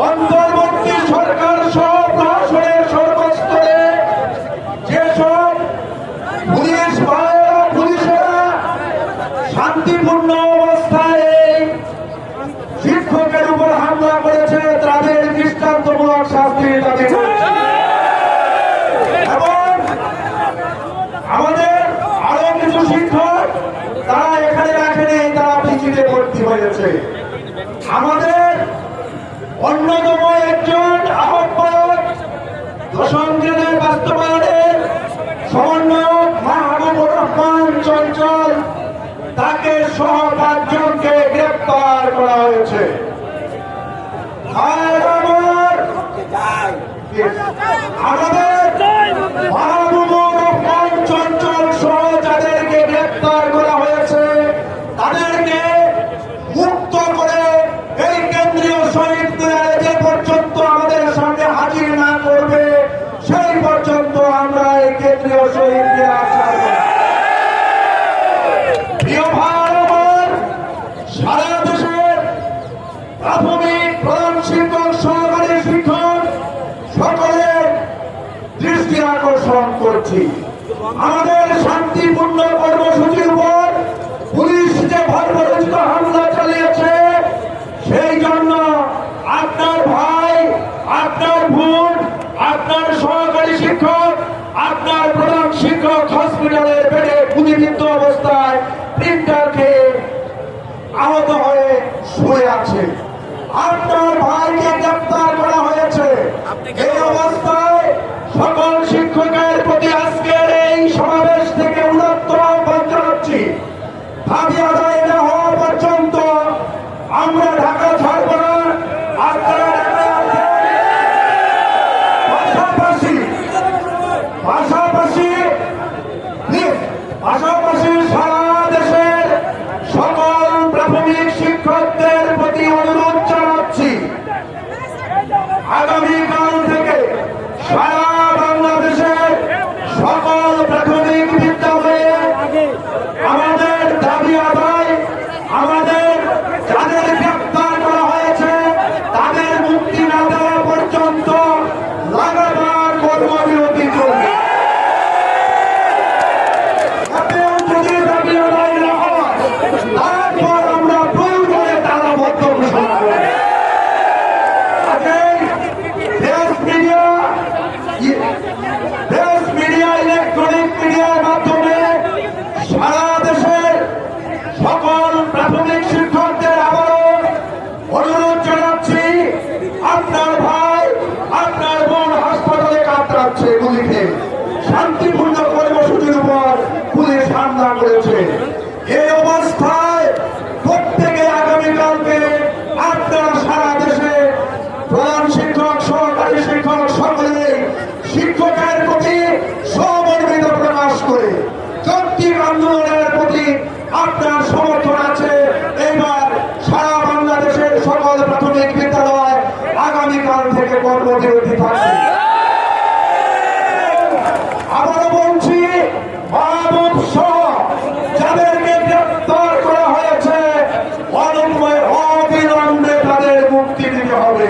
অন্তর্বর্তী সরকার সহ প্রশাসনের সর্বস্তরে যেসব পুলিশ পুলিশেরা শান্তিপূর্ণ অবস্থায় শিক্ষকের উপর হামলা করেছে, তাদের দৃষ্টান্তমূলক শাস্তি অন্যতম একজন আহ্বায়ক দশম বাস্তবায়নের সমন্বয়ক মাহবুবুর রহমান চঞ্চল তাকে সহ পাঁচজনকে গ্রেপ্তার করা হয়েছে। আমাদের করছি। আমাদের শান্তিপূর্ণ কর্মসূচির উপর পুলিশ যে ভরপরচিত হামলা চালিয়েছে, সেই জন্য আপনার ভাই, আপনার ভোট আপনার সহকারী শিক্ষক, আপনার প্রধান শিক্ষক হসপিটালে বেড়ে পুঁজিবিদ্ধ অবস্থায় প্রিন্টার খেয়ে আহত হয়ে শুয়ে আছে। আপনার ভাইকে গ্রেপ্তার প্রত্যেক আন্দোলনের প্রতি আপনার সমর্থন আছে। এবার সারা বাংলাদেশের সকল প্রাথমিক বিদ্যালয় আগামীকাল থেকে কর্মবিরতি থাকবে। বলছি যাদেরকে গ্রেপ্তার করা হয়েছে মুক্তি দিতে হবে।